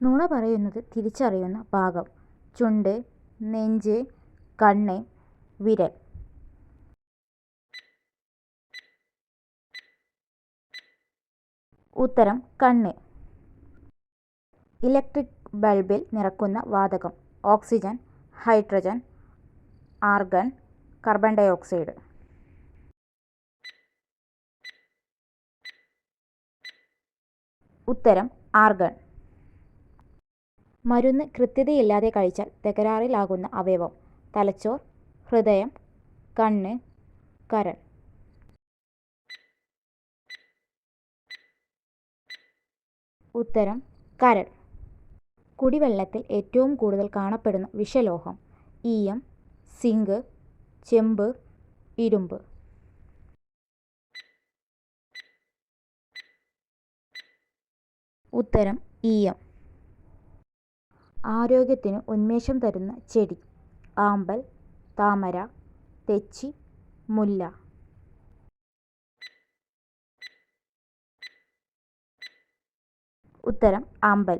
നുണ പറയുന്നത് തിരിച്ചറിയുന്ന ഭാഗം ചുണ്ട് നെഞ്ച് കണ്ണ് വിരൽ. ഉത്തരം കണ്ണ്. ഇലക്ട്രിക് ബൾബിൽ നിറക്കുന്ന വാതകം. Oxygen hydrogen argon carbon dioxide ഉത്തരം ആർഗൺ. മരുന്ന് കൃത്യതയില്ലാതെ കഴിച്ചാൽ തകരാറിലാകുന്ന അവയവം. തലച്ചോർ ഹൃദയം കണ്ണ് കരൾ. ഉത്തരം കരൾ. കുടിവെള്ളത്തിൽ ഏറ്റവും കൂടുതൽ കാണപ്പെടുന്ന വിഷലോഹം ഈയം സിങ്ക് ചെമ്പ് ഇരുമ്പ്. ഉത്തരം ഈയം. ആരോഗ്യത്തിന് ഉന്മേഷം തരുന്ന ചെടി. ആമ്പൽ താമര തെച്ചി മുല്ല. ഉത്തരം ആമ്പൽ.